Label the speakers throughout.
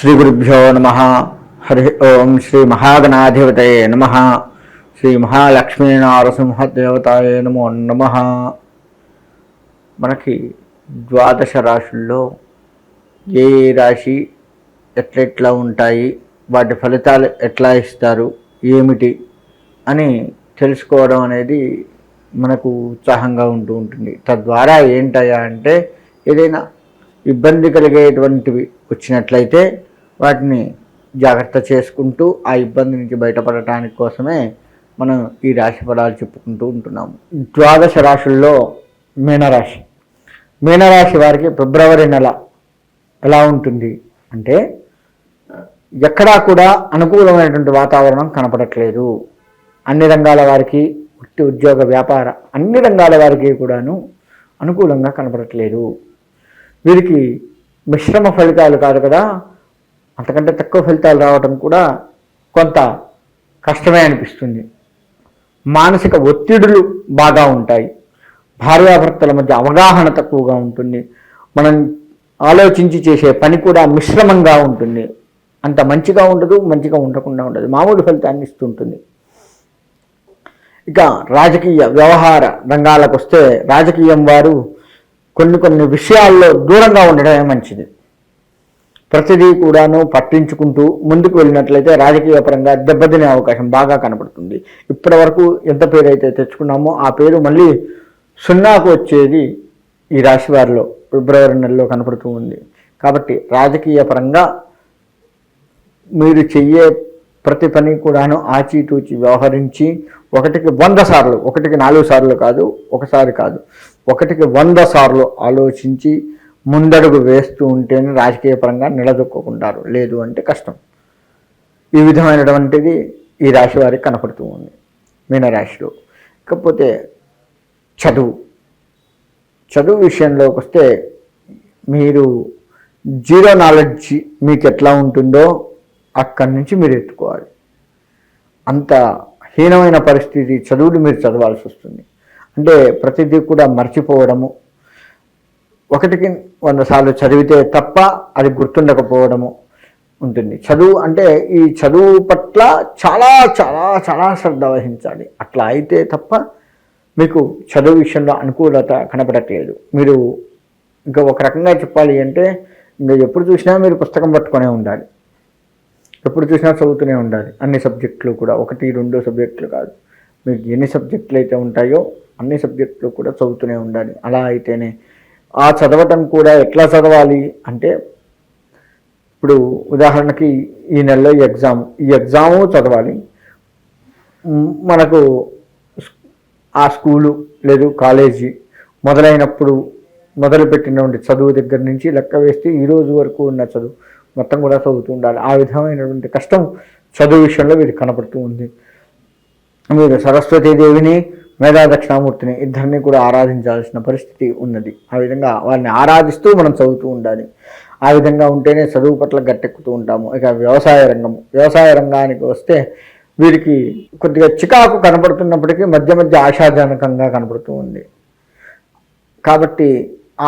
Speaker 1: శ్రీ గురుభ్యో నమ. హరి ఓం శ్రీ మహాగణాధిపతయే నమ. శ్రీ మహాలక్ష్మీ నారసింహదేవతాయే నమో నమ. మనకి ద్వాదశ రాశుల్లో ఏ ఏ రాశి ఎట్లెట్లా ఉంటాయి వాటి ఫలితాలు ఎట్లా ఇస్తారు ఏమిటి అని తెలుసుకోవడం అనేది మనకు ఉత్సాహంగా ఉంటూ ఉంటుంది. తద్వారా ఏంటయ్యా అంటే ఏదైనా ఇబ్బంది కలిగేటువంటివి వచ్చినట్లయితే వాటిని జాగ్రత్త చేసుకుంటూ ఆ ఇబ్బంది నుంచి బయటపడటానికి కోసమే మనం ఈ రాశి ఫలాలు చెప్పుకుంటూ ఉంటున్నాము. ద్వాదశ రాశుల్లో మీనరాశి. మీనరాశి వారికి ఫిబ్రవరి నెల ఎలా ఉంటుంది అంటే ఎక్కడా కూడా అనుకూలమైనటువంటి వాతావరణం కనపడట్లేదు. అన్ని రంగాల వారికి వృత్తి ఉద్యోగ వ్యాపార అన్ని రంగాల వారికి కూడాను అనుకూలంగా కనపడట్లేదు. వీరికి మిశ్రమ ఫలితాలు కాదు కదా అంతకంటే తక్కువ ఫలితాలు రావడం కూడా కొంత కష్టమే అనిపిస్తుంది. మానసిక ఒత్తిడులు బాగా ఉంటాయి. భార్యాభర్తల మధ్య అవగాహన తక్కువగా ఉంటుంది. మనం ఆలోచించి చేసే పని కూడా మిశ్రమంగా ఉంటుంది. అంత మంచిగా ఉండదు మంచిగా ఉండకుండా ఉండదు. మామూలు ఫలితాన్ని ఇస్తుంటుంది. ఇక రాజకీయ వ్యవహార రంగాలకు వస్తే రాజకీయం వారు కొన్ని కొన్ని విషయాల్లో దూరంగా ఉండడమే మంచిది. ప్రతిదీ కూడాను పట్టించుకుంటూ ముందుకు వెళ్ళినట్లయితే రాజకీయ పరంగా దెబ్బతినే అవకాశం బాగా కనపడుతుంది. ఇప్పటి వరకు ఎంత పేరు అయితే తెచ్చుకున్నామో ఆ పేరు మళ్ళీ సున్నాకు వచ్చేది ఈ రాశి వారిలో ఫిబ్రవరి నెలలో కనపడుతూ ఉంది. కాబట్టి రాజకీయ పరంగా మీరు చెయ్యే ప్రతి పని కూడాను ఆచితూచి వ్యవహరించి ఒకటికి వంద సార్లు ఒకటికి నాలుగు సార్లు కాదు ఒకసారి కాదు ఒకటికి వంద సార్లు ఆలోచించి ముందడుగు వేస్తూ ఉంటేనే రాజకీయ పరంగా నిలదొక్కుంటారు లేదు అంటే కష్టం. ఈ విధమైనటువంటిది ఈ రాశి వారికి కనపడుతూ ఉంది. మీనరాశిలో. ఇకపోతే చదువు. చదువు విషయంలోకి వస్తే మీరు జీరో నాలెడ్జ్ మీకు ఎట్లా ఉంటుందో అక్కడి నుంచి మీరు ఎత్తుకోవాలి. అంత హీనమైన పరిస్థితి చదువులు మీరు చదవాల్సి వస్తుంది. అంటే ప్రతిదీ కూడా మర్చిపోవడము ఒకటికి వంద సార్లు చదివితే తప్ప అది గుర్తుండకపోవడము ఉంటుంది. చదువు అంటే ఈ చదువు పట్ల చాలా చాలా చాలా శ్రద్ధ వహించాలి. అట్లా అయితే తప్ప మీకు చదువు విషయంలో అనుకూలత కనపడట్లేదు. మీరు ఇంకా ఒక రకంగా చెప్పాలి అంటే ఇంకా ఎప్పుడు చూసినా మీరు పుస్తకం పట్టుకొనే ఉండాలి. ఎప్పుడు చూసినా చదువుతూనే ఉండాలి. అన్ని సబ్జెక్టులు కూడా ఒకటి రెండు సబ్జెక్టులు కాదు. మీకు ఎన్ని సబ్జెక్టులు అయితే ఉంటాయో అన్ని సబ్జెక్టులు కూడా చదువుతూనే ఉండాలి. అలా అయితేనే ఆ చదవటం కూడా ఎట్లా చదవాలి అంటే ఇప్పుడు ఉదాహరణకి ఈ నెలలో ఈ ఎగ్జామ్ ఈ ఎగ్జాము చదవాలి. మనకు ఆ స్కూలు లేదు కాలేజీ మొదలైనప్పుడు మొదలుపెట్టినటువంటి చదువు దగ్గర నుంచి లెక్క వేస్తే ఈ రోజు వరకు ఉన్న చదువు మొత్తం కూడా చదువుతూ ఉండాలి. ఆ విధమైనటువంటి కష్టం చదువు విషయంలో వీరికి కనపడుతూ ఉంది. మీరు సరస్వతీదేవిని మేధా దక్షిణామూర్తిని ఇద్దరిని కూడా ఆరాధించాల్సిన పరిస్థితి ఉన్నది. ఆ విధంగా వారిని ఆరాధిస్తూ మనం చదువుతూ ఉండాలి. ఆ విధంగా ఉంటేనే చదువు పట్ల గట్టెక్కుతూ ఉంటాము. ఇక వ్యవసాయ రంగము వ్యవసాయ రంగానికి వస్తే వీరికి కొద్దిగా చికాకు కనపడుతున్నప్పటికీ మధ్య మధ్య ఆశాజనకంగా కనపడుతూ ఉంది. కాబట్టి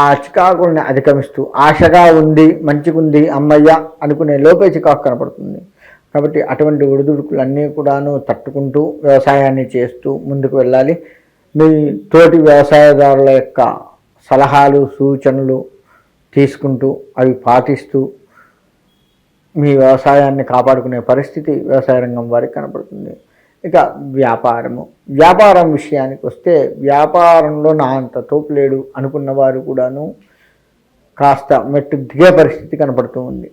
Speaker 1: ఆ చికాకుల్ని అధిగమిస్తూ ఆశగా ఉంది మంచిగుంది అమ్మయ్య అనుకునే లోపే చికాకు కనపడుతుంది. కాబట్టి అటువంటి ఒడిదుడుకులన్నీ కూడాను తట్టుకుంటూ వ్యవసాయాన్ని చేస్తూ ముందుకు వెళ్ళాలి. మీ తోటి వ్యవసాయదారుల యొక్క సలహాలు సూచనలు తీసుకుంటూ అవి పాటిస్తూ మీ వ్యవసాయాన్ని కాపాడుకునే పరిస్థితి వ్యవసాయ రంగం వారికి కనపడుతుంది. ఇక వ్యాపారము. వ్యాపారం విషయానికి వస్తే వ్యాపారంలో నా అంత తోపు లేడు అనుకున్న వారు కూడాను కాస్త మెట్టు దిగే పరిస్థితి కనపడుతూ ఉంది.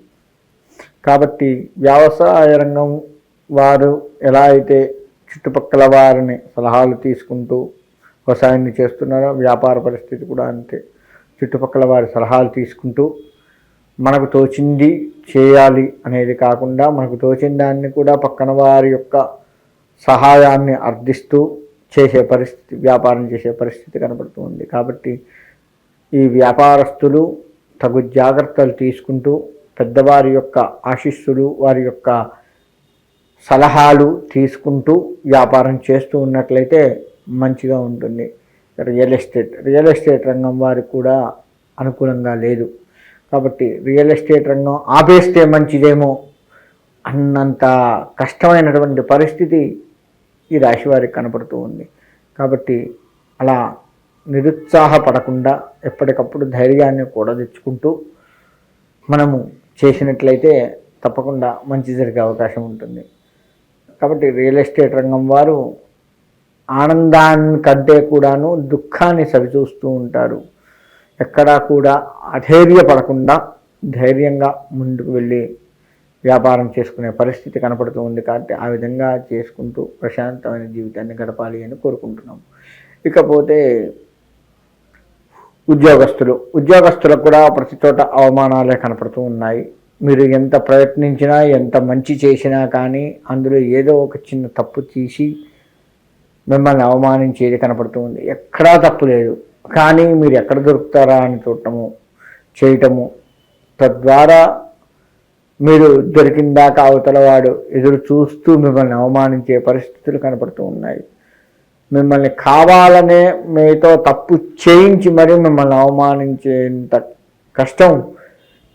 Speaker 1: కాబట్టి వ్యవసాయ రంగం వారు ఎలా అయితే చుట్టుపక్కల వారిని సలహాలు తీసుకుంటూ వ్యవసాయాన్ని చేస్తున్నారో వ్యాపార పరిస్థితి కూడా అంతే. చుట్టుపక్కల వారి సలహాలు తీసుకుంటూ మనకు తోచింది చేయాలి అనేది కాకుండా మనకు తోచిన దాన్ని కూడా పక్కన వారి యొక్క సహాయాన్ని అర్థిస్తూ చేసే పరిస్థితి వ్యాపారం చేసే పరిస్థితి కనబడుతుంది కాబట్టి ఈ వ్యాపారస్తులు తగు జాగ్రత్తలు తీసుకుంటూ పెద్దవారి యొక్క ఆశీస్సులు వారి యొక్క సలహాలు తీసుకుంటూ వ్యాపారం చేస్తూ ఉన్నట్లయితే మంచిగా ఉంటుంది. రియల్ ఎస్టేట్ రియల్ ఎస్టేట్ రంగం వారికి కూడా అనుకూలంగా లేదు. కాబట్టి రియల్ ఎస్టేట్ రంగం ఆపేస్తే మంచిదేమో అన్నంత కష్టమైనటువంటి పరిస్థితి ఈ రాశి వారికి కనపడుతూ ఉంది. కాబట్టి అలా నిరుత్సాహపడకుండా ఎప్పటికప్పుడు ధైర్యాన్ని కూడా తెచ్చుకుంటూ మనము చేసినట్లయితే తప్పకుండా మంచి జరిగే అవకాశం ఉంటుంది. కాబట్టి రియల్ ఎస్టేట్ రంగం వారు ఆనందాన్ని కంటే కూడాను దుఃఖాన్ని సరిచూస్తూ ఉంటారు. ఎక్కడా కూడా అధైర్యపడకుండా ధైర్యంగా ముందుకు వెళ్ళి వ్యాపారం చేసుకునే పరిస్థితి కనపడుతూ ఉంది కాబట్టి ఆ విధంగా చేసుకుంటూ ప్రశాంతమైన జీవితాన్ని గడపాలి అని కోరుకుంటున్నాం ఇకపోతే ఉద్యోగస్తులు. ఉద్యోగస్తులకు కూడా ప్రతి చోట అవమానాలే కనపడుతూ ఉన్నాయి. మీరు ఎంత ప్రయత్నించినా ఎంత మంచి చేసినా కానీ అందులో ఏదో ఒక చిన్న తప్పు తీసి మిమ్మల్ని అవమానించేది కనపడుతూ ఉంది. ఎక్కడా తప్పు లేదు. కానీ మీరు ఎక్కడ దొరుకుతారా అని చూడటము చేయటము తద్వారా మీరు దొరికిందాకా అవతల వాడు ఎదురు చూస్తూ మిమ్మల్ని అవమానించే పరిస్థితులు కనపడుతూ ఉన్నాయి. మిమ్మల్ని కావాలనే మీతో తప్పు చేయించి మరీ మిమ్మల్ని అవమానించేంత కష్టం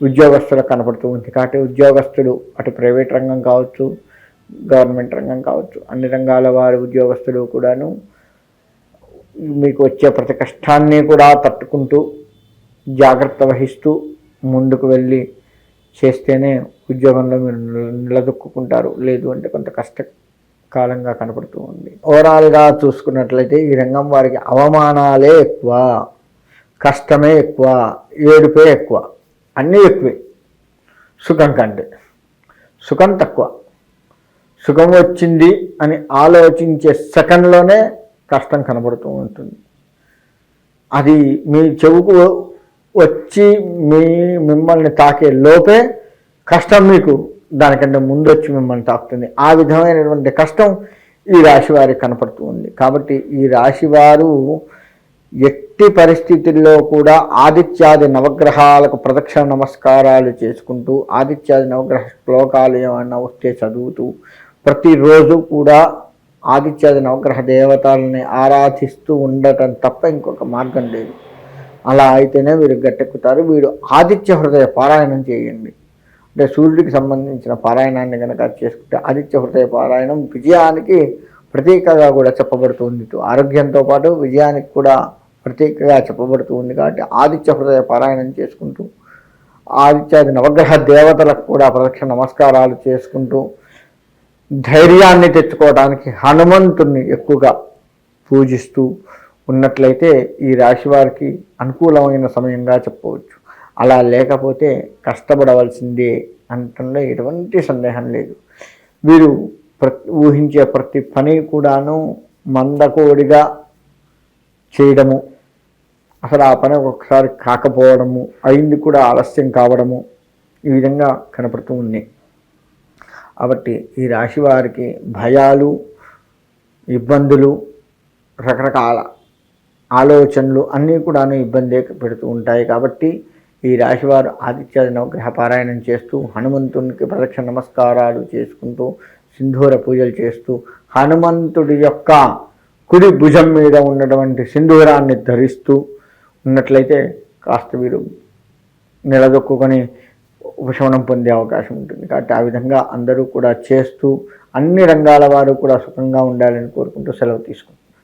Speaker 1: ఉద్యోగస్తులకు కనపడుతూ ఉంది. కాబట్టి ఉద్యోగస్తులు అటు ప్రైవేట్ రంగం కావచ్చు గవర్నమెంట్ రంగం కావచ్చు అన్ని రంగాల వారి ఉద్యోగస్తులు కూడాను మీకు వచ్చే ప్రతి కష్టాన్ని కూడా తట్టుకుంటూ జాగ్రత్త వహిస్తూ ముందుకు వెళ్ళి చేస్తేనే ఉద్యోగంలో మీరు నిలదొక్కుంటారు లేదు అంటే కొంత కాలంగా కనపడుతూ ఉంది. ఓవరాల్గా చూసుకున్నట్లయితే ఈ రంగం వారికి అవమానాలే ఎక్కువ కష్టమే ఎక్కువ ఏడుపే ఎక్కువ అన్నీ ఎక్కువే. సుఖం కంటే. సుఖం తక్కువ. సుఖం వచ్చింది అని ఆలోచించే సెకండ్లోనే కష్టం కనబడుతూ ఉంటుంది. అది మీ చెవుకు వచ్చి మీ మిమ్మల్ని తాకే లోపే కష్టం మీకు దానికంటే ముందు వచ్చి మిమ్మల్ని తాకుతుంది. ఆ విధమైనటువంటి కష్టం ఈ రాశి వారికి కనపడుతూ ఉంది. కాబట్టి ఈ రాశి వారు ఎట్టి పరిస్థితుల్లో కూడా ఆదిత్యాది నవగ్రహాలకు ప్రదక్షిణ నమస్కారాలు చేసుకుంటూ ఆదిత్యాది నవగ్రహ శ్లోకాలు ఏమన్నా వస్తే చదువుతూ ప్రతిరోజు కూడా ఆదిత్యాది నవగ్రహ దేవతల్ని ఆరాధిస్తూ ఉండటం తప్ప ఇంకొక మార్గం లేదు. అలా అయితేనే వీరు గట్టెక్కుతారు. వీరు ఆదిత్య హృదయ పారాయణం చేయండి. అంటే సూర్యుడికి సంబంధించిన పారాయణాన్ని కనుక చేసుకుంటే ఆదిత్య హృదయ పారాయణం విజయానికి ప్రతీకగా కూడా చెప్పబడుతుంది. ఆరోగ్యంతో పాటు విజయానికి కూడా ప్రతీకగా చెప్పబడుతుంది కాబట్టి ఆదిత్య హృదయ పారాయణం చేసుకుంటూ ఆదిత్యాది నవగ్రహ దేవతలకు కూడా ప్రదక్షిణ నమస్కారాలు చేసుకుంటూ ధైర్యాన్ని తెచ్చుకోవడానికి హనుమంతుణ్ణి ఎక్కువగా పూజిస్తూ ఉన్నట్లయితే ఈ రాశి వారికి అనుకూలమైన సమయంగా చెప్పవచ్చు. అలా లేకపోతే కష్టపడవలసిందే అంటంలో ఎటువంటి సందేహం లేదు. వీరు ప్రతి ఊహించే ప్రతి పని కూడాను మందకోడిగా చేయడము అసలు ఆ పని ఒకసారి కాకపోవడము అయింది కూడా ఆలస్యం కావడము ఈ విధంగా కనపడుతూ ఉన్నాయి. కాబట్టి ఈ రాశి వారికి భయాలు ఇబ్బందులు రకరకాల ఆలోచనలు అన్నీ కూడాను ఇబ్బంది పెడుతూ ఉంటాయి కాబట్టి ఈ రాశివారు ఆదిత్య నవగ్రహ పారాయణం చేస్తూ హనుమంతునికి ప్రదక్ష నమస్కారాలు చేసుకుంటూ సింధూర పూజలు చేస్తూ హనుమంతుడి యొక్క కుడి భుజం మీద ఉన్నటువంటి సింధూరాన్ని ధరిస్తూ ఉన్నట్లయితే కాస్త వీరు నిలదొక్కుని ఉపశమనం పొందే అవకాశం ఉంటుంది. కాబట్టి ఆ విధంగా అందరూ కూడా చేస్తూ అన్ని రంగాల వారు కూడా సుఖంగా ఉండాలని కోరుకుంటూ సెలవు తీసుకుంటారు